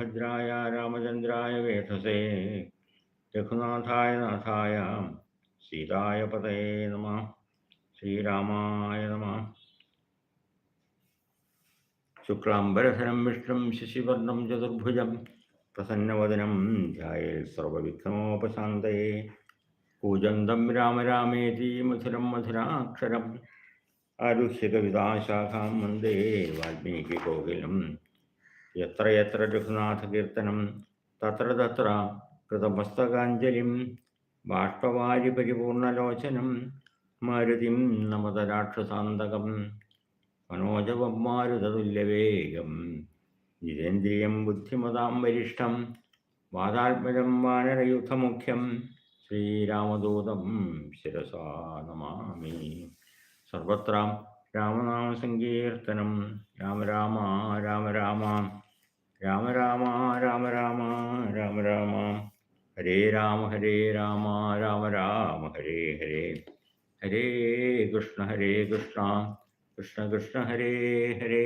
രാമഭദ്രായ രാമചന്ദ്രായ വേധസേ രഘുനാഥായ നാഥായ. സീതായ പതേ നമ. ശ്രീരാമായ നമ. ശുക്ലാംബരധരം വിഷ്ണും ശശിവർണം ചതുർഭുജം. പ്രസന്നവദനം ധ്യായേ സർവവിഘ്നോപശാന്തയേ കൂജന്തം രാമരാമേതി മധുരം മധുരാക്ഷരം. ആരുഹ്യ കവിതാശാഖാം വന്ദേ. വാൽമീകി കോകിലം യത്ര യത്ര രഘുനാഥകീർത്തനം തത്ര തത്ര കൃതമസ്തകാഞ്ജലിം ബാഷ്പവാരി പരിപൂർണലോചനം മരുതിം നമത രാക്ഷസാന്തകം മനോജവം മാരുതതുല്യവേഗം ജിതേന്ദ്രിയം ബുദ്ധിമതാം വരിഷ്ഠം വാതാത്മജം വാനരയുധമുഖ്യം ശ്രീരാമദൂതം ശിരസാ നമാമി സർവത്ര രാമനാമസങ്കീർത്തനം രാമ രാമ രാമ രാമ രാമ രാമ രാമ രാമ രാമ രാമ. ഹരേ രാമ ഹരേ രാമ രാമ രാമ ഹരേ ഹരേ. ഹരേ കൃഷ്ണ ഹരേ കൃഷ്ണ. കൃഷ്ണ കൃഷ്ണ ഹരേ ഹരേ.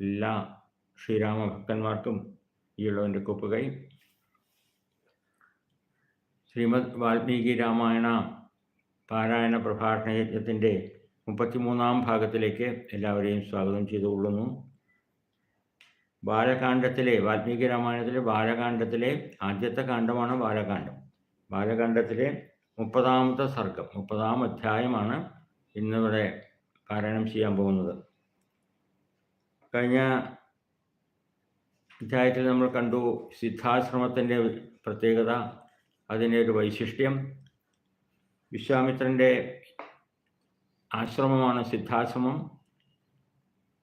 എല്ലാ ശ്രീരാമ ഭക്തന്മാർക്കും ഈ ഉള്ളവന്റെ കുപ്പുകൈ. ശ്രീമദ് വാൽമീകി രാമായണ പാരായണ പ്രഭാഷണ യജ്ഞത്തിന്റെ മുപ്പത്തിമൂന്നാം ഭാഗത്തിലേക്ക് എല്ലാവരെയും സ്വാഗതം ചെയ്തുകൊള്ളുന്നു. ബാലകാണ്ഡത്തിലെ വാൽമീകി രാമായണത്തിലെ ബാലകാന്ഡത്തിലെ ആദ്യത്തെ കാണ്ഡമാണ് ബാലകാന്ഡം ബാലകാന്ഡത്തിലെ മുപ്പതാമത്തെ സർഗം മുപ്പതാം അധ്യായമാണ് ഇന്നിവിടെ പാരായണം ചെയ്യാൻ പോകുന്നത്. കഴിഞ്ഞ അധ്യായത്തിൽ നമ്മൾ കണ്ടു സിദ്ധാശ്രമത്തിന്റെ പ്രത്യേകത അതിന്റെ ഒരു വൈശിഷ്ട്യം. വിശ്വാമിത്രന്റെ ആശ്രമമാണ് സിദ്ധാശ്രമം.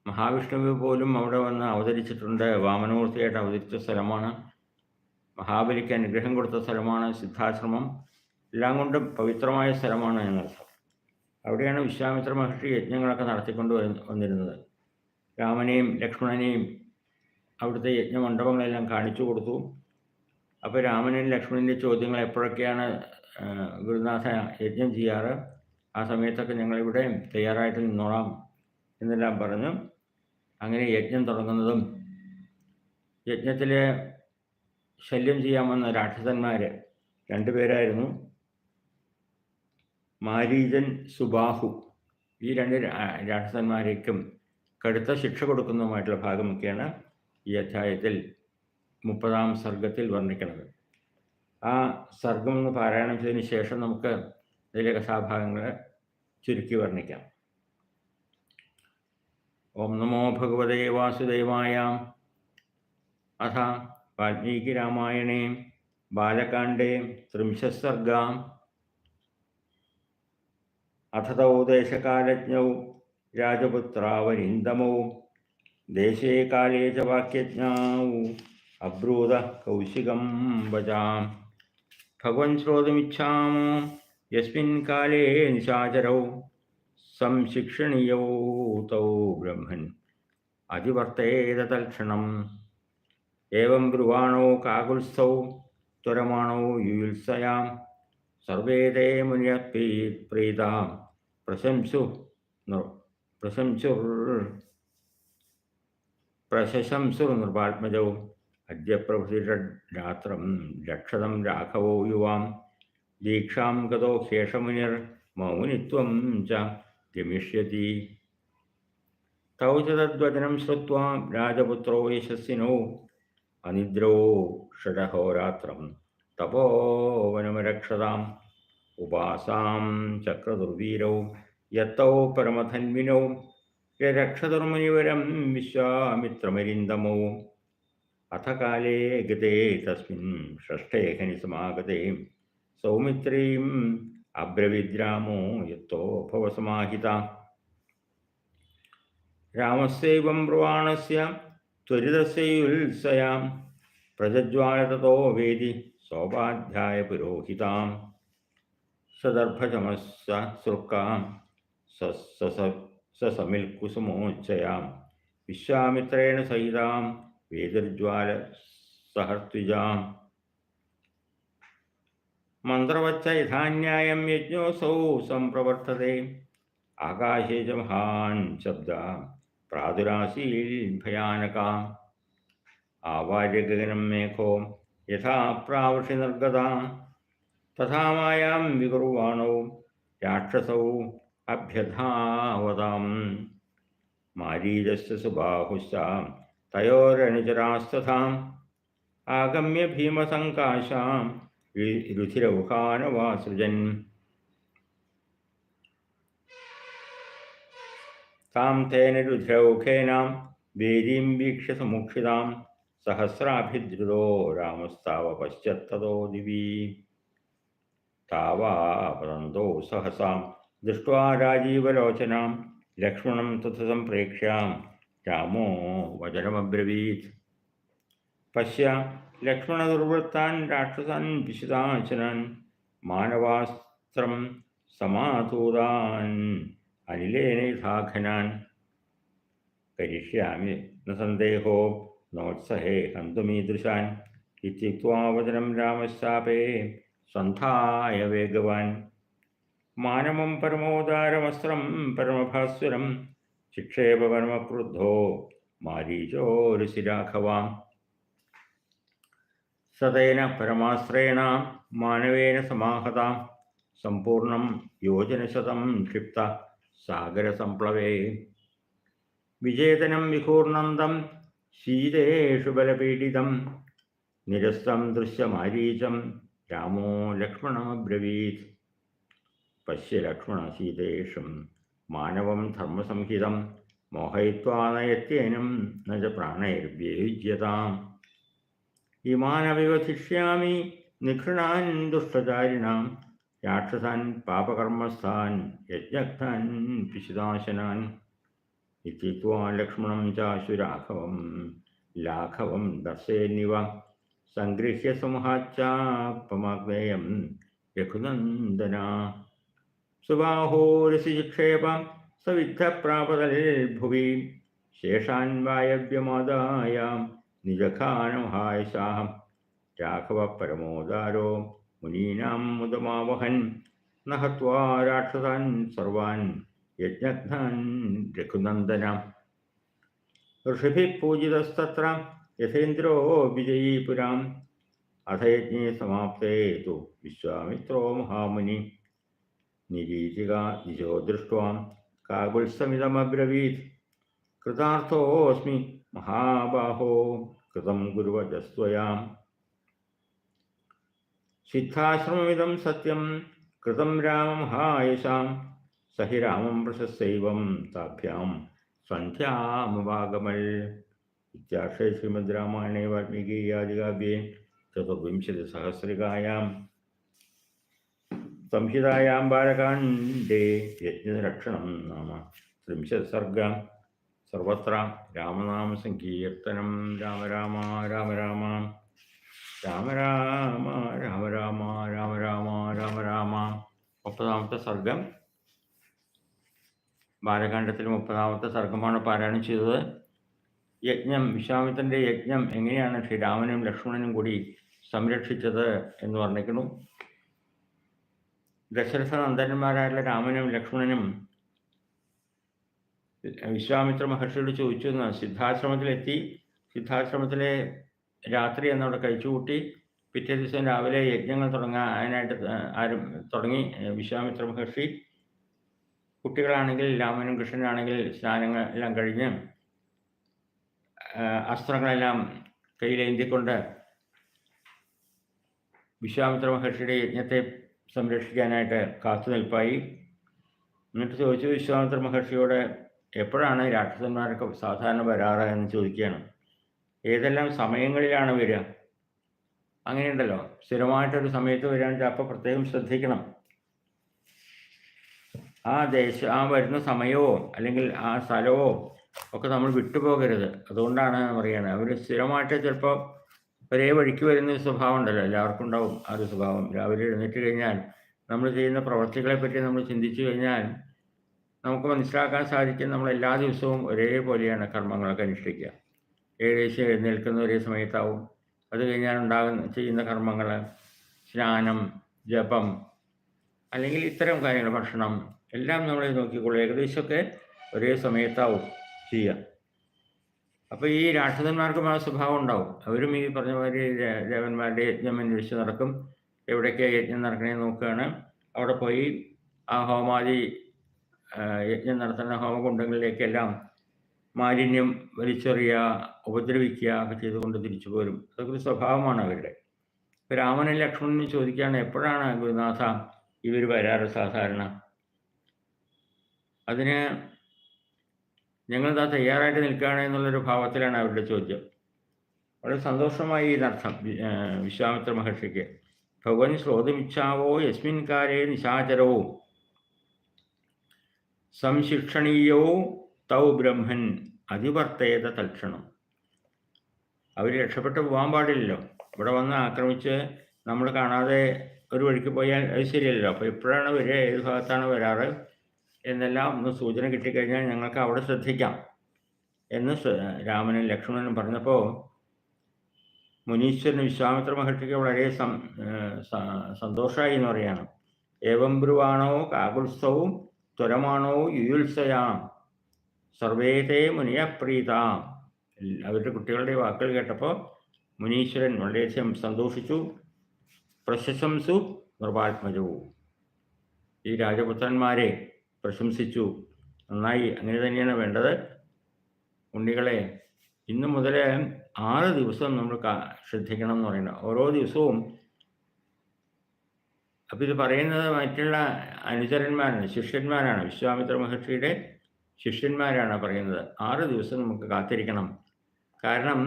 മഹാവിഷ്ണുവ് പോലും അവിടെ വന്ന് അവതരിച്ചിട്ടുണ്ട്. വാമനമൂർത്തിയായിട്ട് അവതരിച്ച സ്ഥലമാണ്. മഹാബലിക്ക് അനുഗ്രഹം കൊടുത്ത സ്ഥലമാണ് സിദ്ധാശ്രമം. എല്ലാം കൊണ്ടും പവിത്രമായ സ്ഥലമാണ് എന്നർത്ഥം. അവിടെയാണ് വിശ്വാമിത്ര മഹർഷി യജ്ഞങ്ങളൊക്കെ നടത്തിക്കൊണ്ട് വന്നിരുന്നത്. രാമനെയും ലക്ഷ്മണനെയും അവിടുത്തെ യജ്ഞമണ്ഡപങ്ങളെല്ലാം കാണിച്ചു കൊടുത്തു. അപ്പോൾ രാമനും ലക്ഷ്മണന്റെ ചോദ്യങ്ങൾ എപ്പോഴൊക്കെയാണ് ഗുരുനാഥ യജ്ഞം ചെയ്യാറ്? ആ സമയത്തൊക്കെ ഞങ്ങളിവിടെ തയ്യാറായിട്ട് നിന്നോളാം. എന്നെല്ലാം പറഞ്ഞു. അങ്ങനെ യജ്ഞം തുടങ്ങുന്നതും യജ്ഞത്തിലെ ശല്യം ചെയ്യാൻ വന്ന രാക്ഷസന്മാർ രണ്ടുപേരായിരുന്നു മാരീജൻ സുബാഹു ഈ രണ്ട് രാക്ഷസന്മാരേക്കും കടുത്ത ശിക്ഷ കൊടുക്കുന്നതുമായിട്ടുള്ള ഭാഗമൊക്കെയാണ് ഈ അധ്യായത്തിൽ മുപ്പതാം സർഗത്തിൽ വർണിക്കുന്നത് ആ സർഗം എന്ന് പാരായണം ചെയ്തതിന് ശേഷം നമുക്ക് ഇതിലെ കഥാഭാഗങ്ങൾ ചുരുക്കി വർണിക്കാം. ഓം നമോ ഭഗവതേ വാസുദേവായ. അഥ വാൽമീകി രാമായണേ ബാലകാണ്ഡേ ത്രിംശസർഗാം അഥ തൗ ദേശകാലജ്ഞൗ രാജപുത്രാവരിന്ദമൗ ദേശേ കാലേ ച വാക്യജ്ഞൗ അബ്രൂത കൗശികം വചാം. ഭഗവൻ ശ്രോതുമിച്ഛാമോ. യസ്മിൻ കാലേ നിശാചരൗ. സംശിക്ഷണീയൗ ബ്രഹ്മൻ. അതിവർത്തേത തൽക്ഷണം ഏവം ബ്രുവാണോ കാകുൽസ്ഥൗ ത്വരമാണോ യുയുത്സയാം. സർവേ തേ മുനിയപ്പീ പ്രീതാം പ്രശംസു പ്രശംസുർ പ്രശംസുർ നൃപാത്മജൗ. അദ്യ പ്രഭൃതിരാത്രം രക്ഷതം രാഘവോ യുവാം. ദീക്ഷാം ഗതോ ശേഷമുനിർ മൗനിത്വം ച ഗമിഷ്യതി തൗ ചതദ്വചനം ശ്രുവാ രാജപുത്രോ യശസ്സിനോ. അനിദ്രോ ഷഡഹോരാത്രം തപോവനമരക്ഷതാം ഉപാസാം ചക്രദുർവീരൗ യത്തൗ പരമധന്വിനൗ രക്ഷതുർമുനിവരം വിശ്വാമിത്രമരിന്ദമോ. അഥ കാലേ ഗതേ തസ്മിൻ ഷഷ്ഠേ ഖനി സമാഗതേ. സൗമിത്രീം अभ्रविद्रामो यत्तोपवसमाहिता रामस्यैवं ब्रुवाणस्य त्वरितस्यैल्सयां प्रजज्वालततो वेदि सौपाध्यायपुरोहितां सदर्भशमस्स सृक्कां ससमिल्कुसुमोच्चयां विश्वामित्रेण सहितां वेदिर्ज्वालसहर्त्विजाम् मन्त्रवच्च यथा न्यायं आकाशे च शब्द शब्दः प्रादुराशीर्भयानका आवार्यगगनं मेघो, यथा प्रावृषिनर्गता तथा मायां विगुर्वाण, राक्षसौ अभ्यधावतां मारीजस्य सुबाहुश्च तयोरनुचरास्तथाम् आगम्य भीमसङ्काशाम् രുധിരൗഹാനവാസൃജൻ താം തേന രുദ്രൗഖേനാം വേദീം വീക്ഷ്യ സമുക്ഷിതാം സഹസ്രാഭിദ്രുതോ രാമസ്താവ പശ്ചത്തതോ ദിവി. താവാപതന്തോ സഹസാം ദൃഷ്ട്വാ രാജീവലോചനാം ലക്ഷ്മണം തഥ സംപ്രേക്ഷ്യാം രാമോ വചനമബ്രവീത്. പശ്യ ലക്ഷ്മണദുർവൃത്താൻ രാക്ഷസാൻ വിശുതാശനാൻ മാനവാസ്ത്രം സമാതൂതാൻ അനിലേനൈധാഖനാൻ കരിഷ്യാമി ന സന്ദേഹോ നോത്സഹേ ഹന്തുമീദൃശാൻ ഇത്യുക്വാവചനം രാമശാപേ സന്ധായ വേഗവാൻ. മാനമം പരമോദാരമസ്ത്രം പരമഭാസ്വരം ശിക്ഷേപ പരമക്രുദ്ധോ മാരീചോരുശിരാഘവാം സതേന പരമാശ്രയേണ മാനവേന സമാഹത. സമ്പൂർണം യോജനശതം ക്ഷിപ്ത സാഗരസംപ്ലവേ. വിജേതനം വിഹൂർണന്തം ശീതേഷു ബലപീഡിതം. നിരസ്തം ദൃശ്യമാരീചം രാമോ ലക്ഷ്മണമബ്രവീത്. പശ്യ ലക്ഷ്മണ സീതേഷം മാനവം ധർമ്മസംഹിതം. മോഹയിത്വാ इमानविव शिष्यामि निखृणान् दुष्टचारिणां राक्षसान्, पापकर्मस्थान् यज्ञक्तान् पिशिदाशनान्। इति लक्ष्मणं चाशुराघवं, लाघवं दर्शयन्निव सङ्गृह्य संहाच्चापमाग्नेयं रघुनन्दना सुबाहोरसिक्षेप सविद्धप्रापदले भुवि शेषान् वायव्यमादायाम् निजखानुहाय साहं। राघवपरमोदारो मुनीनां मुदमावहन्। न हत्वा राक्षसान् सर्वान् यज्ञघ्नान् ऋषिभिः पूजितस्तत्र यथेन्द्रो विजयी पुराम् अथयज्ञे समाप्ते तु विश्वामित्रो महामुनि। निरीचिका दिशो दृष्ट्वा काकुत्समिदमब्रवीत् कृतार्थोऽस्मि महाबाहो कृतं गुरुवजस्त्वयां सिद्धाश्रममिदं सत्यं, कृतं राममहायशां स हि रामं प्रशस्यैवं ताभ्यां सन्ध्यामवागमल्। इत्याशय श्रीमद् रामायणे वाल्मीकीयादिकाव्ये चतुर्विंशतिसहस्रिकायां। संहितायां बालकाण्डे यज्ञरक्षणं नाम त्रिंशत् सर्गम्। സർവത്ര രാമനാമ സങ്കീർത്തനം. രാമ രാമ രാമ രാമ. രാമ രാമ രാമ രാമ രാമ രാമ രാമ രാമ. മുപ്പതാമത്തെ സർഗം. ബാലകാണ്ഡത്തിൽ മുപ്പതാമത്തെ സർഗമാണ് പാരായണം ചെയ്തത്. യജ്ഞം വിശ്വാമിത്രന്റെ യജ്ഞം എങ്ങനെയാണ് ശ്രീരാമനും ലക്ഷ്മണനും കൂടി സംരക്ഷിച്ചത് എന്ന് വർണിക്കുന്നു. ദശരഥ നന്ദന്മാരായുള്ള രാമനും ലക്ഷ്മണനും വിശ്വാമിത്ര മഹർഷിയോട് ചോദിച്ചു എന്നാണ് സിദ്ധാശ്രമത്തിലെത്തി. സിദ്ധാശ്രമത്തിലെ രാത്രി എന്നവിടെ കഴിച്ചുകൂട്ടി. പിറ്റേ ദിവസം രാവിലെ യജ്ഞങ്ങൾ തുടങ്ങാനായിട്ട് ആരും തുടങ്ങി വിശ്വാമിത്ര മഹർഷി. കുട്ടികളാണെങ്കിൽ രാമനും കൃഷ്ണനാണെങ്കിൽ സ്നാനങ്ങൾ എല്ലാം കഴിഞ്ഞ് അസ്ത്രങ്ങളെല്ലാം കയ്യിലേന്തിക്കൊണ്ട് വിശ്വാമിത്ര മഹർഷിയുടെ യജ്ഞത്തെ സംരക്ഷിക്കാനായിട്ട് കാത്തു നിൽപ്പായി എന്നിട്ട് ചോദിച്ചു വിശ്വാമിത്ര മഹർഷിയോട് എപ്പോഴാണ് രാക്ഷസന്മാരൊക്കെ സാധാരണ വരാറ് എന്ന് ചോദിക്കുകയാണ്. ഏതെല്ലാം സമയങ്ങളിലാണ് വരിക? അങ്ങനെയുണ്ടല്ലോ. സ്ഥിരമായിട്ടൊരു സമയത്ത് വരികയാണെങ്കിൽ അപ്പോൾ പ്രത്യേകം ശ്രദ്ധിക്കണം. ആ ദേശ ആ വരുന്ന സമയവോ അല്ലെങ്കിൽ ആ സ്ഥലമോ ഒക്കെ നമ്മൾ വിട്ടുപോകരുത്. അതുകൊണ്ടാണ് പറയുന്നത്. അവർ സ്ഥിരമായിട്ട് ചിലപ്പോൾ ഒരേ വഴിക്ക് വരുന്ന ഒരു സ്വഭാവം ഉണ്ടല്ലോ. എല്ലാവർക്കും ഉണ്ടാവും ആ ഒരു സ്വഭാവം. രാവിലെ എഴുന്നേറ്റ് കഴിഞ്ഞാൽ നമ്മൾ ചെയ്യുന്ന പ്രവർത്തികളെ പറ്റി നമ്മൾ ചിന്തിച്ചു കഴിഞ്ഞാൽ നമുക്ക് മനസ്സിലാക്കാൻ സാധിക്കും നമ്മൾ എല്ലാ ദിവസവും ഒരേപോലെയാണ് കർമ്മങ്ങളൊക്കെ അനുഷ്ഠിക്കുക. ഏകദേശം എഴുന്നേൽക്കുന്ന ഒരേ സമയത്താവും. അത് കഴിഞ്ഞാൽ ഉണ്ടാകുന്ന ചെയ്യുന്ന കർമ്മങ്ങൾ സ്നാനം ജപം അല്ലെങ്കിൽ ഇത്തരം കാര്യങ്ങൾ ഭക്ഷണം എല്ലാം നമ്മൾ നോക്കിക്കോളൂ ഏകദേശമൊക്കെ ഒരേ സമയത്താവും ചെയ്യുക. അപ്പോൾ ഈ രാക്ഷസന്മാർക്കും ആ സ്വഭാവം ഉണ്ടാവും. അവരും ഈ പറഞ്ഞ മാതിരി ദേവന്മാരുടെ യജ്ഞം അന്വേഷിച്ച് നടക്കും. എവിടെയൊക്കെ യജ്ഞം നടക്കണേ നോക്കുകയാണ്. അവിടെ പോയി ആ ഹോമാദി ആ, യജ്ഞം നടത്തുന്ന ഹോമകുണ്ടങ്ങളിലേക്കെല്ലാം മാലിന്യം വലിച്ചെറിയുക ഉപദ്രവിക്കുക ഒക്കെ ചെയ്തുകൊണ്ട് തിരിച്ചു പോരും. അതൊക്കെ ഒരു സ്വഭാവമാണ് അവരുടെ. രാമനും ലക്ഷ്മണനും ചോദിക്കുകയാണ് എപ്പോഴാണ് ഗുരുനാഥ ഇവർ വരാറ് സാധാരണ? അതിന് ഞങ്ങളിതാ തയ്യാറായിട്ട് നിൽക്കുകയാണ് എന്നുള്ളൊരു ഭാവത്തിലാണ് അവരുടെ ചോദ്യം. വളരെ സന്തോഷമായി ഇതിനർത്ഥം വിശ്വാമിത്ര മഹർഷിക്ക്. ഭഗവാൻ ശ്രോതമിച്ഛാവോ യസ്മിൻ നിശാചരവും. നിശാചരോ സംശിക്ഷണീയോ തൗ ബ്രഹ്മൻ അതിവർത്തേത തൽക്ഷണം. അവർ രക്ഷപ്പെട്ട് പോകാൻ പാടില്ലല്ലോ. ഇവിടെ വന്ന് ആക്രമിച്ച് നമ്മൾ കാണാതെ ഒരു വഴിക്ക് പോയാൽ അത് ശരിയല്ലോ അപ്പോൾ എപ്പോഴാണ് വരിക ഏത് ഭാഗത്താണ് വരാറ് എന്നെല്ലാം ഒന്ന് സൂചന കിട്ടിക്കഴിഞ്ഞാൽ ഞങ്ങൾക്ക് അവിടെ ശ്രദ്ധിക്കാം എന്ന് രാമനും ലക്ഷ്മണനും പറഞ്ഞപ്പോൾ മുനീശ്വരന് വിശ്വാമിത്ര മഹർഷിക്ക് വളരെ സന്തോഷമായി എന്ന് പറയാണ്. ഏവം ബ്രുവാണോ കാകുത്സവും ത്വരമാണോ യുയുത്സയാം സർവേതേ മുനിയപ്രീതാം പ്രീതാം. അവരുടെ കുട്ടികളുടെ വാക്കുകൾ കേട്ടപ്പോൾ മുനീശ്വരൻ വളരെയധികം സന്തോഷിച്ചു പ്രശംസു നിർവാത്മജവും ഈ രാജപുത്രന്മാരെ പ്രശംസിച്ചു. നന്നായി അങ്ങനെ തന്നെയാണ് വേണ്ടത്. ഉണ്ണികളെ ഇന്നു മുതൽ ആറ് ദിവസം നമ്മൾ ശ്രദ്ധിക്കണം എന്ന് പറയുന്നത് ഓരോ ദിവസവും അപ്പം ഇത് പറയുന്നത് മറ്റുള്ള അനുചരന്മാരാണ് ശിഷ്യന്മാരാണ്. വിശ്വാമിത്ര മഹർഷിയുടെ ശിഷ്യന്മാരാണ് പറയുന്നത്. ആറ് ദിവസം നമുക്ക് കാത്തിരിക്കണം. കാരണം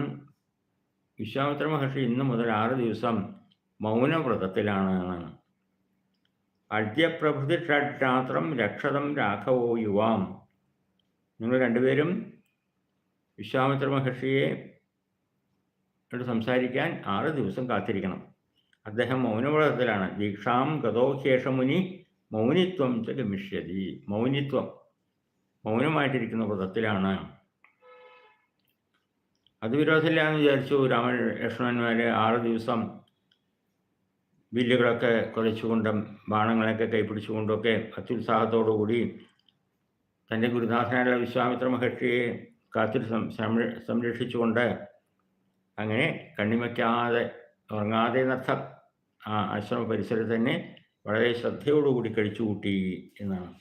വിശ്വാമിത്ര മഹർഷി ഇന്ന് മുതൽ ആറ് ദിവസം മൗനവ്രതത്തിലാണ് എന്നാണ്. അദ്യപ്രഭൃതി ഷഡ്രാത്രം രക്ഷതം രാഘവോ യുവാം. നിങ്ങൾ രണ്ടുപേരും വിശ്വാമിത്ര മഹർഷിയെ സംസാരിക്കാൻ ആറ് ദിവസം കാത്തിരിക്കണം. അദ്ദേഹം മൗനവ്രതത്തിലാണ് ദീക്ഷാം ഗതോശേഷമുനി മൗനിത്വം ച ഗമിഷ്യതി. മൗനിത്വം. മൗനമായിട്ടിരിക്കുന്ന വ്രതത്തിലാണ്. അത് വിരോധമില്ല എന്ന് വിചാരിച്ചു രാമൻ ലക്ഷ്മണന്മാർ ആറ് ദിവസം വില്ലുകളൊക്കെ കുറച്ചുകൊണ്ടും ബാണങ്ങളൊക്കെ കൈപ്പിടിച്ചുകൊണ്ടൊക്കെ അത്യുത്സാഹത്തോടുകൂടി തന്റെ ഗുരുനാഥനായുള്ള വിശ്വാമിത്ര മഹർഷിയെ കാത്തിരി സംരക്ഷിച്ചുകൊണ്ട് അങ്ങനെ കണ്ണിമയ്ക്കാതെ ഉറങ്ങാതെ എന്നർത്ഥം ആ ആശ്രമ പരിസരത്ത് തന്നെ വളരെ ശ്രദ്ധയോടുകൂടി കഴിച്ചുകൂട്ടി എന്നാണ്.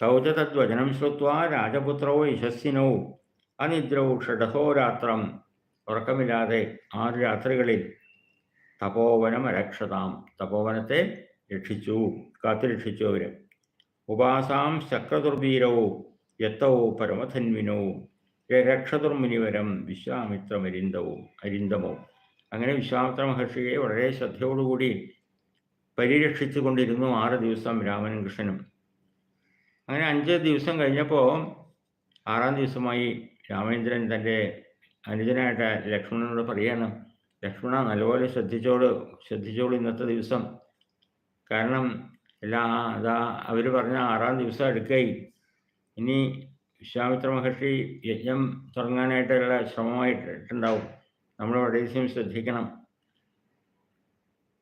തൗജ തദ്വചനം ശ്രുത്വ രാജപുത്രോ യശസ്സിനോ അനിദ്രൗ ഷഡഹോരാത്രം ഉറക്കമില്ലാതെ ആറ് രാത്രികളിൽ തപോവനം രക്ഷതാം തപോവനത്തെ രക്ഷിച്ചു കാത്തുരക്ഷിച്ചു അവർ ഉപാസാം ശക്രതുർവീരവും യത്തവും പരമധന്വിനവും രക്ഷതുർമുനിവരം വിശ്വാമിത്രമരിന്തവും അരിന്തമോ അങ്ങനെ വിശ്വാമിത്ര മഹർഷിയെ വളരെ ശ്രദ്ധയോടുകൂടി പരിരക്ഷിച്ചു കൊണ്ടിരുന്നു ആറ് ദിവസം രാമനും കൃഷ്ണനും. അങ്ങനെ അഞ്ച് ദിവസം കഴിഞ്ഞപ്പോൾ ആറാം ദിവസമായി രാമേന്ദ്രൻ തന്റെ അനുജനായിട്ട് ലക്ഷ്മണനോട് പറയാണ് ലക്ഷ്മണ നല്ലപോലെ ശ്രദ്ധിച്ചോട് ശ്രദ്ധിച്ചോളൂ ഇന്നത്തെ ദിവസം. കാരണം എല്ലാ അതാ അവർ പറഞ്ഞ ആറാം ദിവസം അടുക്കായി. ഇനി വിശ്വാമിത്ര മഹർഷി യജ്ഞം തുടങ്ങാനായിട്ടുള്ള ശ്രമമായിട്ടുണ്ടാവും. നമ്മൾ വളരെയധികം ശ്രദ്ധിക്കണം.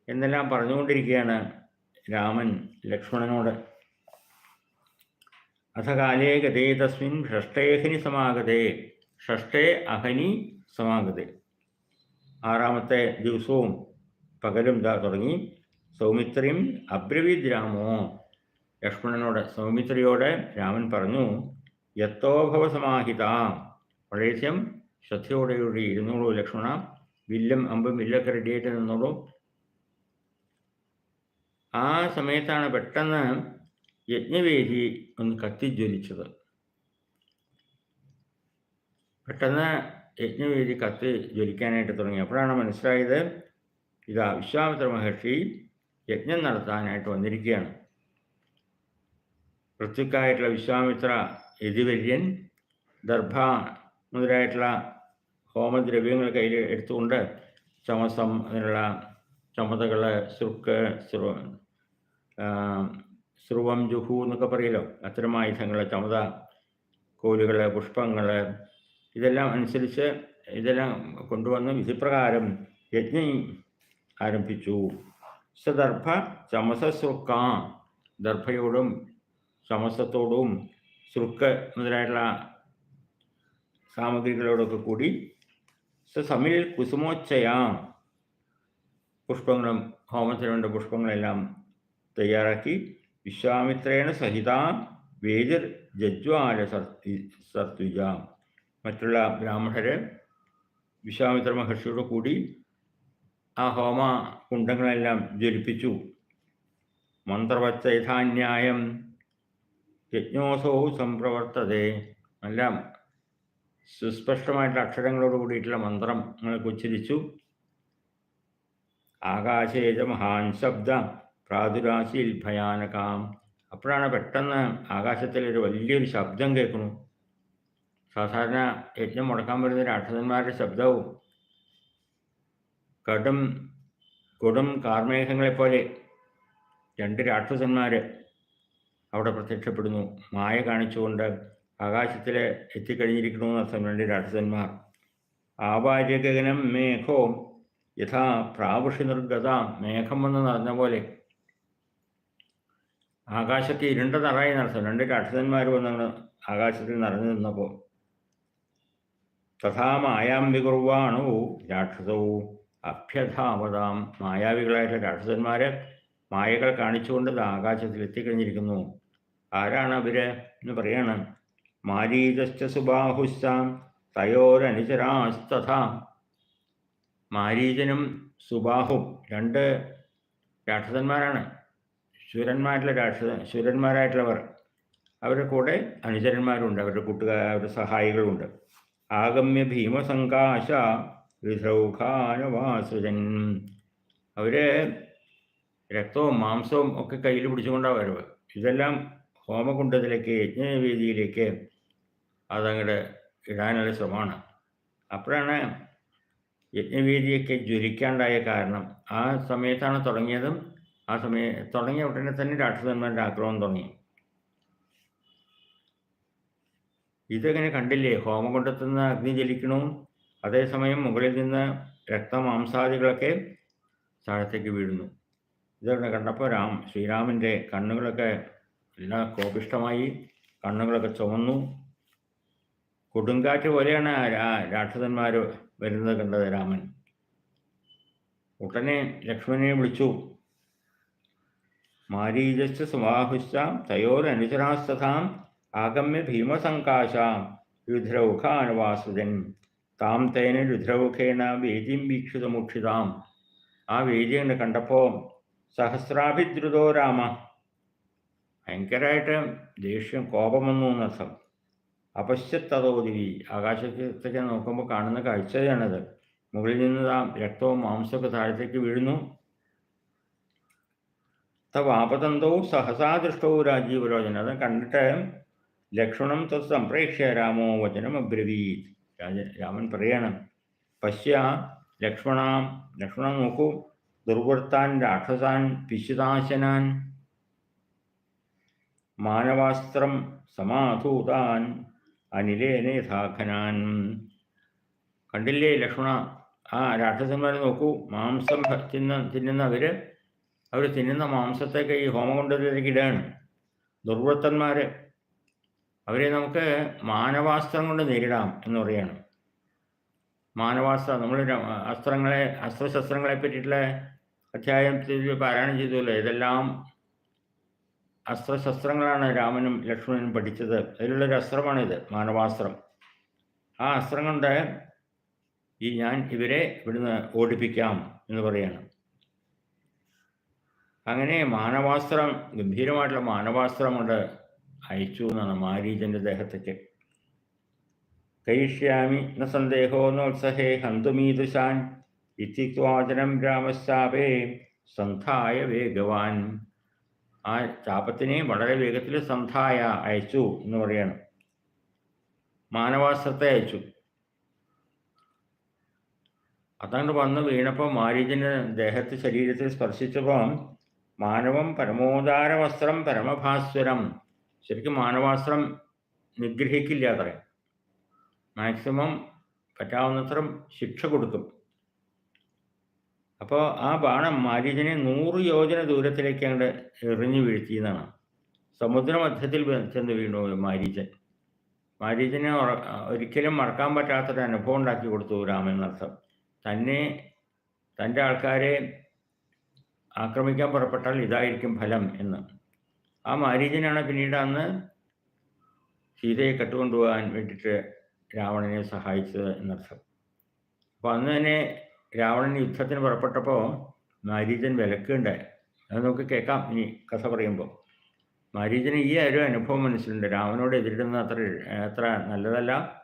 എന്നെല്ലാം പറഞ്ഞുകൊണ്ടിരിക്കുകയാണ് രാമൻ ലക്ഷ്മണനോട്. അഥ കാലേ ഗതേ തസ്മിൻ ഷഷ്ടേഹനി സമാഗതേ ഷഷ്ടേ അഹനി സമാഗതേ. ആറാമത്തെ ദിവസവും പകലും ഇതാ തുടങ്ങി. സൗമിത്രിയും അബ്രവീദ് രാമോ? ലക്ഷ്മണനോട് സൗമിത്രിയോട് രാമൻ പറഞ്ഞു യത്തോഭവ സമാഹിത വളരെയധികം ശ്രദ്ധയോടെയോടെ ഇരുന്നോളൂ ലക്ഷ്മണ വില്ലും അമ്പും വില്ലൊക്കെ റെഡിയായിട്ട് നിന്നോളൂ ആ സമയത്താണ് പെട്ടെന്ന് യജ്ഞവേദി ഒന്ന് കത്തിജ്വലിച്ചത്. പെട്ടെന്ന് യജ്ഞവേദി കത്തി ജ്വലിക്കാനായിട്ട് തുടങ്ങി. അപ്പോഴാണ് മനസ്സിലായത് ഇതാ വിശ്വാമിത്ര മഹർഷി യജ്ഞം നടത്താനായിട്ട് വന്നിരിക്കുകയാണ്. ഋത്വിക്കായിട്ടുള്ള വിശ്വാമിത്ര യതിവര്യൻ ദർഭ മുതലായിട്ടുള്ള ഹോമദ്രവ്യങ്ങൾ കയ്യിൽ എടുത്തുകൊണ്ട് ചമസം അതിനുള്ള ചമതകൾ സുർക്ക് സ്രു സ്രുവം ജുഹു എന്നൊക്കെ പറയലോ അത്തരം ആയുധങ്ങൾ ചമത കോലുകൾ പുഷ്പങ്ങൾ ഇതെല്ലാം അനുസരിച്ച് ഇതെല്ലാം കൊണ്ടുവന്ന് വിധിപ്രകാരം യജ്ഞം ആരംഭിച്ചു. സദർഭ ചമസ സുക്ക ദർഭയോടും ചമസത്തോടും സുർക്ക് മുതലായിട്ടുള്ള സാമഗ്രികളോടൊക്കെ കൂടി സമിൽ കുസുമോച്ചയാം പുഷ്പങ്ങളും ഹോമത്തിന് വേണ്ട പുഷ്പങ്ങളെല്ലാം തയ്യാറാക്കി. വിശ്വാമിത്രേണ സഹിത വേദിർ ജജ്വാല സത്വിജ മറ്റുള്ള ബ്രാഹ്മണര് വിശ്വാമിത്ര മഹർഷിയോട് കൂടി ആ ഹോമ കുണ്ടങ്ങളെല്ലാം ജ്വലിപ്പിച്ചു. മന്ത്രവച്ചൈധാന്യായം യജ്ഞോസോ സംപ്രവർത്തതേ. നല്ല സുസ്പഷ്ടമായിട്ടുള്ള അക്ഷരങ്ങളോട് കൂടിയിട്ടുള്ള മന്ത്രങ്ങൾ ഉച്ചരിച്ചു. ആകാശേജ മഹാൻ ശബ്ദ പ്രാതുരാശിയിൽ ഭയാനകാം. അപ്പോഴാണ് പെട്ടെന്ന് ആകാശത്തിൽ ഒരു വലിയൊരു ശബ്ദം കേൾക്കുന്നു. സാധാരണ യജ്ഞം മുടക്കാൻ വരുന്ന രാക്ഷസന്മാരുടെ ശബ്ദവും കടും കൊടും കാർമേഘങ്ങളെപ്പോലെ രണ്ട് രാക്ഷസന്മാർ അവിടെ പ്രത്യക്ഷപ്പെടുന്നു. മായ കാണിച്ചുകൊണ്ട് ആകാശത്തിൽ എത്തിക്കഴിഞ്ഞിരിക്കണമെന്ന് അർത്ഥം രണ്ട് രാക്ഷസന്മാർ. ആവാര്യഗനം മേഘോ യഥാ പ്രാവശ്യ നിർഗത മേഘം വന്ന് നിറഞ്ഞ പോലെ. ആകാശത്തെ ഇരുണ്ട നിറയെ നടത്തും രണ്ട് രാക്ഷസന്മാർ വന്നാണ് ആകാശത്തിൽ നിറഞ്ഞു നിന്നപ്പോൾ തഥാ മായാം വികുർവാണോ രാക്ഷസവും അഭ്യധാവതാം. മായാവികളായിട്ടുള്ള രാക്ഷസന്മാരെ മായകൾ കാണിച്ചുകൊണ്ട് ആകാശത്തിൽ എത്തിക്കഴിഞ്ഞിരിക്കുന്നു. ആരാണ് അവർ എന്ന് പറയണം. മാരീതശ്ച സുബാഹുസ്സാം തയോരനുചരാസ്തഥ മാരീചനും സുബാഹും രണ്ട് രാക്ഷസന്മാരാണ്. ശൂരന്മാരിലെ രാക്ഷസ ശൂരന്മാരായിട്ടുള്ളവർ. അവരുടെ കൂടെ അനുചരന്മാരുണ്ട് അവരുടെ കൂട്ടുകാർ അവരുടെ സഹായികളുണ്ട്. ആഗമ്യ ഭീമസങ്കാശ വിധൗഖാനവാസുജൻ. അവർ രക്തവും മാംസവും ഒക്കെ കയ്യിൽ പിടിച്ചുകൊണ്ടാണ് വരവ്. ഇതെല്ലാം ഹോമകുണ്ടത്തിലേക്ക് യജ്ഞവേദിയിലേക്ക് അതങ്ങോട്ട് ഇടാനുള്ള ശ്രമമാണ്. അപ്പോഴാണ് യജ്ഞവേദിയൊക്കെ ജ്വലിക്കാണ്ടായ കാരണം ആ സമയത്താണ് തുടങ്ങിയതും ആ സമയ തുടങ്ങിയ ഉടനെ തന്നെ രാക്ഷസന്മാരുടെ ആക്രമണം തുടങ്ങി. ഇതങ്ങനെ കണ്ടില്ലേ? ഹോമകുണ്ടത്തു നിന്ന് അഗ്നി ജലിക്കണു അതേസമയം മുകളിൽ നിന്ന് രക്തമാംസാദികളൊക്കെ താഴത്തേക്ക് വീഴുന്നു. ഇതൊക്കെ കണ്ടപ്പോൾ രാം ശ്രീരാമന്റെ കണ്ണുകളൊക്കെ എല്ലാം കോപിഷ്ടമായി കണ്ണുകളൊക്കെ ചുമന്നു. കൊടുങ്കാറ്റ് പോലെയാണ് രാക്ഷസന്മാർ വരുന്നത് കണ്ടത് രാമൻ. ഉടനെ ലക്ഷ്മണനെ വിളിച്ചു. മാരീജസ് സുവാഹുശ്ച തയോരനുചരാസ്തഥാം ആഗമ്യ ഭീമസങ്കാശാം രുദ്രൗഖാനുവാസുജൻ താം തേന രുദ്രൗഖേന വേദിയും വീക്ഷിതമുക്ഷിതാം. ആ വേദിയെ കണ്ടപ്പോൾ സഹസ്രാഭിദ്രുതോ രാമ ഭയങ്കരമായിട്ട് ദേഷ്യം കോപം വന്നു എന്നർത്ഥം അപശ്യത്തതോതിരി ആകാശത്തേക്ക് നോക്കുമ്പോൾ കാണുന്ന കാഴ്ചയാണത്. മുകളിൽ നിന്ന് ആ രക്തവും മാംസമൊക്കെ താഴത്തേക്ക് വീഴുന്നു. തവാപതന്തവും സഹസാദൃഷ്ടവും ദൃഷ്ടോ രാജീവലോചന. അത് കണ്ടിട്ട് ലക്ഷണം തത് സംപ്രേക്ഷ്യ രാമോ വചനം അബ്രവീത്. രാജ രാമൻ പറയണം പശ്യ ലക്ഷ്മണാം ലക്ഷ്മണം നോക്കൂ. ദുർവൃത്താൻ രാക്ഷസാൻ പിശുതാശനാൻ മാനവാസ്ത്രം സമാധൂതാൻ അനിലേനേഥാഖനാൻ കണ്ടില്ലേ ലക്ഷ്മണ? ആ രാക്ഷസന്മാരെ നോക്കൂ. മാംസം തിന്ന തിന്നുന്നവർ അവർ തിന്നുന്ന മാംസത്തേക്ക് ഈ ഹോമകുണ്ടത്തിലേക്ക് ഇടാണ് ദുർവൃത്തന്മാർ അവരെ നമുക്ക് മാനവാസ്ത്രം കൊണ്ട് നേരിടാം എന്ന് പറയുകയാണ് മാനവാസ്ത്രം നമ്മൾ അസ്ത്രങ്ങളെ അസ്ത്രശസ്ത്രങ്ങളെ പറ്റിയിട്ടുള്ള അധ്യായത്തിൽ പാരായണം ചെയ്തല്ലോ ഇതെല്ലാം അസ്ത്രശസ്ത്രങ്ങളാണ് രാമനും ലക്ഷ്മണനും പഠിച്ചത്. അതിലുള്ളൊരു അസ്ത്രമാണിത് മാനവാസ്ത്രം. ആ അസ്ത്രം കൊണ്ട് ഈ ഞാൻ ഇവരെ ഇവിടുന്ന് ഓടിപ്പിക്കാം എന്ന് പറയാണ്. അങ്ങനെ മാനവാസ്ത്രം ഗംഭീരമായിട്ടുള്ള മാനവാസ്ത്രം കൊണ്ട് അയച്ചു എന്നാണ് മാരീജന്റെ ദേഹത്തേക്ക്. കയിഷ്യാമി ന സന്ദേഹോ നോത്സഹേ ഹന്തുമീതുശാൻ ഇത്തിക്വാചനം രാമശാപേ സന്ധായ വേഗവാൻ. ആ ചാപത്തിനെ വളരെ വേഗത്തിൽ സന്ധായ അയച്ചു എന്ന് പറയണം. മാനവാസ്ത്രത്തെ അയച്ചു. അതങ്ങോട്ട് വന്ന് വീണപ്പോൾ മാരീജന് ദേഹത്ത് ശരീരത്തിൽ സ്പർശിച്ചപ്പോൾ മാനവം പരമോദാര വസ്ത്രം പരമഭാസ്വരം. ശരിക്കും മാനവാസ്ത്രം നിഗ്രഹിക്കില്ല അത്ര മാക്സിമം പറ്റാവുന്നത്ര ശിക്ഷ കൊടുക്കും അപ്പോൾ ആ ബാണം മാരീചനെ നൂറ് യോജന ദൂരത്തിലേക്ക് അങ്ങോട്ട് എറിഞ്ഞു വീഴ്ത്തിയെന്നാണ്. സമുദ്രമധ്യത്തിൽ ചെന്ന് വീണു മാരീജൻ മാരീചനെ ഒരിക്കലും മറക്കാൻ പറ്റാത്തൊരു അനുഭവം ഉണ്ടാക്കി കൊടുത്തു രാമൻ എന്നർത്ഥം. തന്നെ തന്റെ ആൾക്കാരെ ആക്രമിക്കാൻ പുറപ്പെട്ടാൽ ഇതായിരിക്കും ഫലം എന്ന്. ആ മാരീചനാണ് പിന്നീട് അന്ന് സീതയെ കെട്ടുകൊണ്ടുപോകാൻ വേണ്ടിയിട്ട് രാവണനെ സഹായിച്ചത് എന്നർത്ഥം. അപ്പോൾ അന്ന് തന്നെ രാവണൻ യുദ്ധത്തിന് പുറപ്പെട്ടപ്പോൾ മാരീജൻ വിലക്കുണ്ടായി. അത് നമുക്ക് കേൾക്കാം. ഇനി കഥ പറയുമ്പോൾ മാരീജന് ഈ ഒരു അനുഭവം മനസ്സിലുണ്ട്. രാമനോട് എതിരിടുന്ന അത്ര അത്ര നല്ലതല്ല.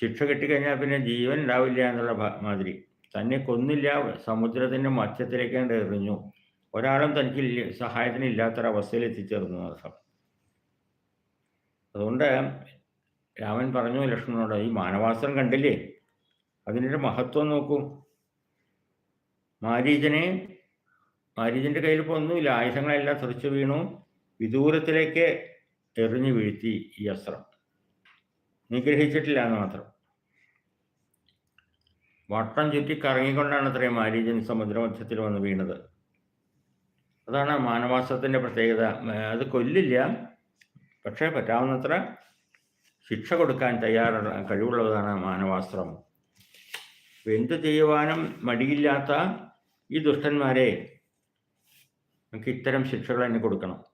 ശിക്ഷ കിട്ടിക്കഴിഞ്ഞാൽ പിന്നെ ജീവൻ ഉണ്ടാവില്ല എന്നുള്ള മാതിരി. തന്നെ കൊന്നില്ല. സമുദ്രത്തിന്റെ മധ്യത്തിലേക്ക് കണ്ട് എറിഞ്ഞു. ഒരാളും തനിക്ക് സഹായത്തിന് ഇല്ലാത്തൊരവസ്ഥയിൽ എത്തിച്ചേർന്നു അർത്ഥം അതുകൊണ്ട് രാമൻ പറഞ്ഞു ലക്ഷ്മണനോട് ഈ മാനവാസ്ത്രം കണ്ടില്ലേ? അതിന്റെ ഒരു മഹത്വം നോക്കൂ. മാരീജനെ മാരീജന്റെ കയ്യിൽ ഇപ്പോൾ ഒന്നുമില്ല. ആയുധങ്ങളെല്ലാം തെറിച്ചു വീണു. വിദൂരത്തിലേക്ക് എറിഞ്ഞു വീഴ്ത്തി ഈ അസ്ത്രം. നിഗ്രഹിച്ചിട്ടില്ല എന്ന് മാത്രം. വട്ടം ചുറ്റി കറങ്ങിക്കൊണ്ടാണ് അത്രയും മാരീജൻ സമുദ്രമധ്യത്തിൽ വന്ന് വീണത്. അതാണ് മാനവാസത്തിന്റെ പ്രത്യേകത. അത് കൊല്ലില്ല. പക്ഷേ പറ്റാവുന്നത്ര ശിക്ഷ കൊടുക്കാൻ തയ്യാറുള്ള കഴിവുള്ളതാണ് മാനവാസ്ത്രം. എന്ത് ചെയ്യുവാനും മടിയില്ലാത്ത ഈ ദുഷ്ടന്മാരെ നമുക്ക് ഇത്തരം ശിക്ഷകൾ തന്നെ കൊടുക്കണം.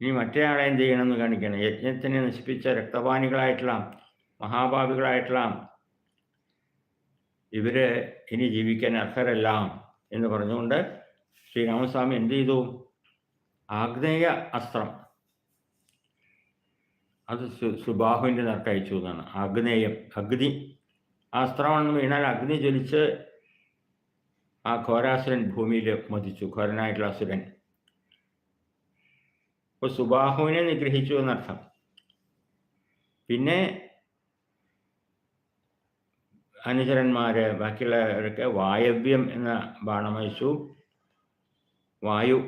ഇനി മറ്റേ ആളെ എന്ത് ചെയ്യണമെന്ന് കാണിക്കണം യജ്ഞത്തിനെ നശിപ്പിച്ച രക്തപാനികളായിട്ടുള്ള മഹാഭാവികളായിട്ടുള്ള ഇവർ ഇനി ജീവിക്കാൻ അർഹരല്ല എന്ന് പറഞ്ഞുകൊണ്ട് ശ്രീരാമസ്വാമി എന്ത് ചെയ്തു? ആഗ്നേയ അസ്ത്രം. അത് സുബാഹുവിന്റെ നേർക്കയച്ചു എന്നാണ്. ആഗ്നേയം അഗ്നി. ആ അസ്ത്രമാണെന്ന് വീണാൽ അഗ്നി ജ്വലിച്ച് ആ ഘോരാസുരൻ ഭൂമിയിൽ മതിച്ചു ഘോരനായിട്ടുള്ള അസുരൻ. അപ്പോൾ സുബാഹുവിനെ നിഗ്രഹിച്ചു എന്നർത്ഥം. പിന്നെ അനുചരന്മാര് ബാക്കിയുള്ളവരൊക്കെ വായവ്യം എന്ന ബാണമയച്ചു വായു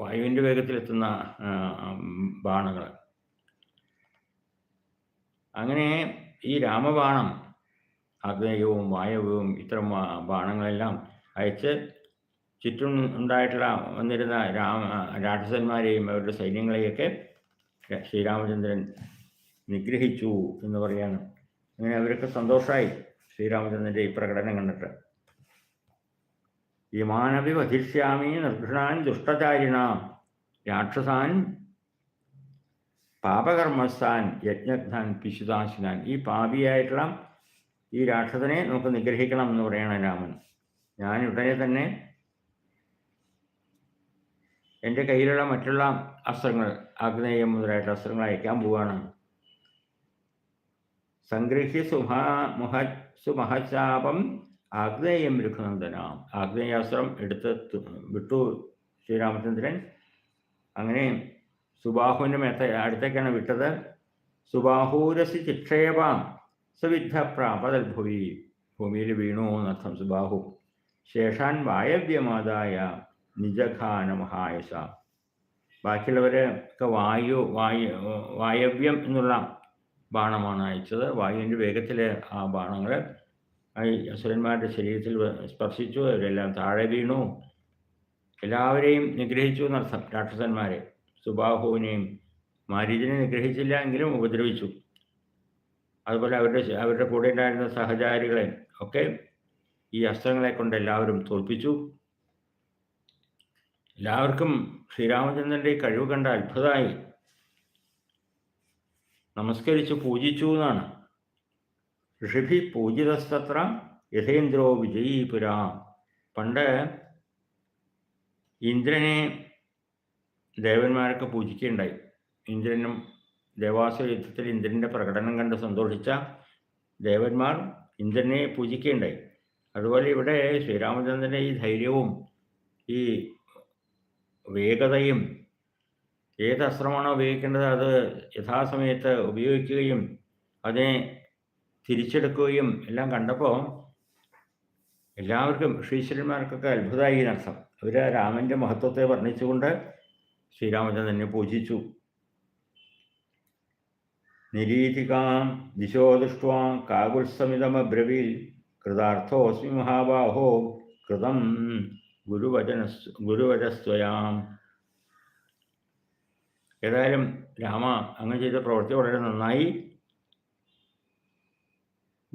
വായുവിന്റെ വേഗത്തിലെത്തുന്ന ബാണങ്ങൾ. അങ്ങനെ ഈ രാമബാണം ആഗ്നേയവും വായവവും ഇത്തരം ബാണങ്ങളെല്ലാം അയച്ച് ചുറ്റും ഉണ്ടായിട്ടുള്ള വന്നിരുന്ന രാമ രാക്ഷസന്മാരെയും അവരുടെ സൈന്യങ്ങളെയൊക്കെ ശ്രീരാമചന്ദ്രൻ നിഗ്രഹിച്ചു എന്ന് പറയാണ്. അങ്ങനെ അവരൊക്കെ സന്തോഷമായി ശ്രീരാമചന്ദ്രന്റെ ഈ പ്രകടനം കണ്ടിട്ട്. ഇമാനവി വധിഷ്യാമി നിർഘൃണാൻ ദുഷ്ടചാരിണാം രാക്ഷസാൻ പാപകർമ്മസ്ഥാൻ യജ്ഞജ്ഞാൻ പിശുദാശിനാൻ. ഈ പാപിയായിട്ടുള്ള ഈ രാക്ഷസനെ നമുക്ക് നിഗ്രഹിക്കണം എന്ന് പറയണം രാമൻ. ഞാൻ ഉടനെ തന്നെ എന്റെ കയ്യിലുള്ള മറ്റുള്ള അസ്ത്രങ്ങൾ ആഗ്നേയം മുതലായിട്ട് അസ്ത്രങ്ങൾ അയക്കാൻ പോവുകയാണ് സംഗ്രഹ്യ സുഹാ മുഹ സുമഹശാപം ആഗ്നേയം രഘുനന്ദനാം ആഗ്നേയാസ്ത്രം എടുത്ത് വിട്ടു ശ്രീരാമചന്ദ്രൻ. അങ്ങനെ സുബാഹുവിന്റെ മേത്ത അടുത്തേക്കാണ് വിട്ടത്. സുബാഹൂരസി ചിക്ഷേപാം. സവിദ്ധ പ്രാപതൽ ഭൂമി ഭൂമിയിൽ വീണു എന്നർത്ഥം സുബാഹു. ശേഷാൻ വായവ്യമാതായ നിജഖാന മഹായസ ബാക്കിയുള്ളവരെ ഒക്കെ വായു വായു വായവ്യം എന്നുള്ള ബാണമാണ് അയച്ചത്. വായുവിന്റെ വേഗത്തിൽ ആ ബാണങ്ങൾ ഈ അസുരന്മാരുടെ ശരീരത്തിൽ സ്പർശിച്ചു അവരെല്ലാം താഴെ വീണു. എല്ലാവരെയും നിഗ്രഹിച്ചു എന്നർത്ഥം രാക്ഷസന്മാരെ. സുബാഹുവിനെയും മാരീചിനെ നിഗ്രഹിച്ചില്ല എങ്കിലും ഉപദ്രവിച്ചു. അതുപോലെ അവരുടെ അവരുടെ കൂടെ ഉണ്ടായിരുന്ന സഹചാരികളെ ഒക്കെ ഈ അസ്ത്രങ്ങളെ കൊണ്ട് എല്ലാവരും തോൽപ്പിച്ചു. എല്ലാവർക്കും ശ്രീരാമചന്ദ്രന്റെ ഈ കഴിവ് കണ്ട അത്ഭുതമായി നമസ്കരിച്ച് പൂജിച്ചു എന്നാണ്. ഋഷിഭി പൂജിതസ്തത്ര യഥേന്ദ്രോ വിജയീപുര. പണ്ട് ഇന്ദ്രനെ ദേവന്മാരൊക്കെ പൂജിക്കുകയുണ്ടായി. ഇന്ദ്രനും ദേവാസുര യുദ്ധത്തിൽ ഇന്ദ്രന്റെ പ്രകടനം കണ്ട് സന്തോഷിച്ച ദേവന്മാർ ഇന്ദ്രനെ പൂജിക്കുകയുണ്ടായി. അതുപോലെ ഇവിടെ ശ്രീരാമചന്ദ്രന്റെ ഈ ധൈര്യവും ഈ വേഗതയും ഏത് അസ്ത്രമാണോ ഉപയോഗിക്കേണ്ടത് അത് യഥാസമയത്ത് ഉപയോഗിക്കുകയും അതിനെ തിരിച്ചെടുക്കുകയും എല്ലാം കണ്ടപ്പോൾ എല്ലാവർക്കും ശ്രീശ്വരന്മാർക്കൊക്കെ അത്ഭുതമായി അർത്ഥം അവർ രാമന്റെ മഹത്വത്തെ വർണിച്ചുകൊണ്ട് ശ്രീരാമചന്ദ്രനെ പൂജിച്ചു. നിരീതികാം ദിശോ ദൃഷ്ട്വാ കാകുത്സമിതമബ്രവീൽ കൃതാർത്ഥോസ്മി മഹാബാഹോ കൃതം ഗുരുവചന ഗുരുവചസ്വയാം ഏതായാലും രാമ അങ്ങ് ചെയ്ത പ്രവൃത്തി വളരെ നന്നായി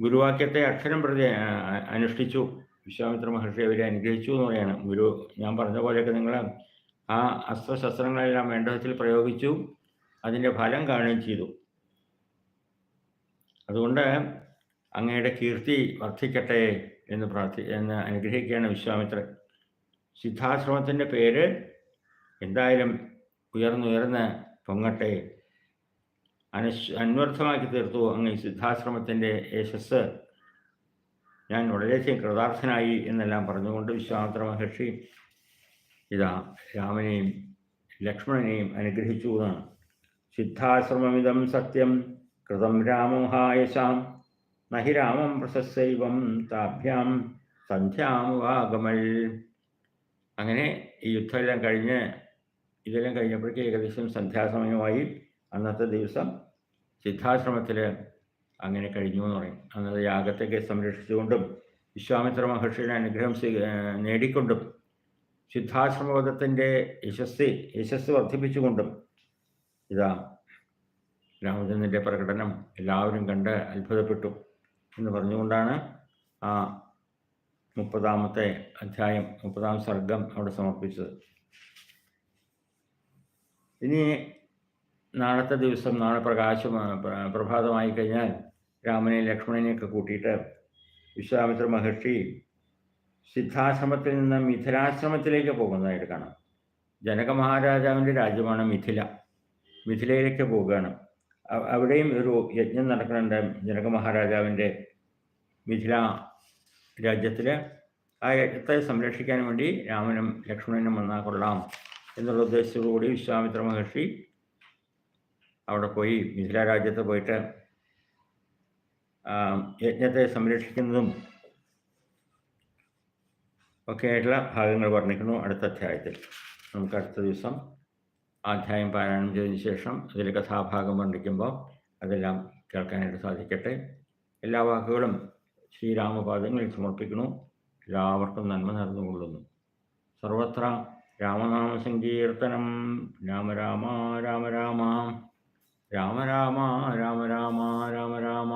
ഗുരുവാക്യത്തെ അക്ഷരം പ്രതി അനുഷ്ഠിച്ചു. വിശ്വാമിത്ര മഹർഷി അവരെ അനുഗ്രഹിച്ചു എന്ന് പറയാണ്. ഗുരു ഞാൻ പറഞ്ഞ പോലെയൊക്കെ നിങ്ങൾ ആ അസ്ത്രശസ്ത്രങ്ങളെല്ലാം വേണ്ട വിധത്തിൽ പ്രയോഗിച്ചു. അതിന്റെ ഫലം കാണുകയും ചെയ്തു. അതുകൊണ്ട് അങ്ങയുടെ കീർത്തി വർദ്ധിക്കട്ടെ എന്ന് പ്രാർത്ഥി എന്ന് അനുഗ്രഹിക്കുകയാണ് വിശ്വാമിത്രൻ സിദ്ധാശ്രമത്തിന്റെ പേര് എന്തായാലും ഉയർന്നുയർന്ന് പൊങ്ങട്ടെ. അനശ് അന്വർത്ഥമാക്കി തീർത്തു അങ്ങ് ഈ സിദ്ധാശ്രമത്തിന്റെ യശസ്. ഞാൻ വളരെയധികം കൃതാർത്ഥനായി എന്നെല്ലാം പറഞ്ഞുകൊണ്ട് വിശ്വാമിത്ര മഹർഷി ഇതാ രാമനെയും ലക്ഷ്മണനെയും അനുഗ്രഹിച്ചു എന്നാണ്. സിദ്ധാശ്രമമിതം സത്യം കൃതം രാമോഹായശാം നഹി രാമം പ്രശസ്തൈവം താഭ്യാം സന്ധ്യാമുവാഗമൽ. അങ്ങനെ ഈ യുദ്ധമെല്ലാം കഴിഞ്ഞ് ഇതെല്ലാം കഴിഞ്ഞപ്പോഴേക്ക് ഏകദേശം സന്ധ്യാസമയമായി. അന്നത്തെ ദിവസം സിദ്ധാശ്രമത്തിൽ അങ്ങനെ കഴിഞ്ഞു എന്ന് പറയും. അന്നത്തെ യാഗത്തേക്ക് സംരക്ഷിച്ചുകൊണ്ടും വിശ്വാമിത്ര മഹർഷിയുടെ അനുഗ്രഹം നേടിക്കൊണ്ടും സിദ്ധാശ്രമവധത്തിന്റെ യശസ് യശസ് വർദ്ധിപ്പിച്ചുകൊണ്ടും ഇതാ രാമചന്ദ്രന്റെ പ്രകടനം എല്ലാവരും കണ്ട് അത്ഭുതപ്പെട്ടു എന്ന് പറഞ്ഞുകൊണ്ടാണ് ആ മുപ്പതാമത്തെ അധ്യായം മുപ്പതാം സർഗം അവിടെ സമർപ്പിച്ചത്. ഇനി നാളത്തെ ദിവസം നാളെ പ്രകാശം പ്രഭാതമായി കഴിഞ്ഞാൽ രാമനെ ലക്ഷ്മണനെയൊക്കെ കൂട്ടിയിട്ട് വിശ്വാമിത്ര മഹർഷി സിദ്ധാശ്രമത്തിൽ നിന്ന് മിഥിലാശ്രമത്തിലേക്ക് പോകുന്നതായിട്ട് കാണാം. ജനക മഹാരാജാവിന്റെ രാജ്യമാണ് മിഥില. മിഥിലയിലേക്ക് പോവുകയാണ്. അവിടെയും ഒരു യജ്ഞം നടക്കുന്നുണ്ട്. ജനക മഹാരാജാവിന്റെ മിഥില രാജ്യത്തിൽ ആ യജ്ഞത്തെ സംരക്ഷിക്കാൻ വേണ്ടി രാമനും ലക്ഷ്മണനും വന്നാൽ കൊള്ളാം എന്നുള്ള ഉദ്ദേശത്തോടുകൂടി വിശ്വാമിത്ര മഹർഷി അവിടെ പോയി മിഥില രാജ്യത്ത് പോയിട്ട് യജ്ഞത്തെ സംരക്ഷിക്കുന്നതും ഒക്കെ ആയിട്ടുള്ള ഭാഗങ്ങൾ വർണിക്കുന്നു അടുത്ത അധ്യായത്തിൽ. നമുക്ക് അടുത്ത ദിവസം അധ്യായം പാരായണം ചെയ്തതിന് ശേഷം അതിൽ കഥാഭാഗം വർണിക്കുമ്പോൾ അതെല്ലാം കേൾക്കാനായിട്ട് സാധിക്കട്ടെ. എല്ലാ വാക്കുകളും ശ്രീരാമപാദങ്ങളിൽ സമർപ്പിക്കുന്നു. എല്ലാവർക്കും നന്മ നടന്നുകൊള്ളുന്നു സർവത്ര രാമനാമ സങ്കീർത്തനം രാമ രാമ രാമ രാമ. രാമ രാമ രാമ രാമ രാമ രാമ.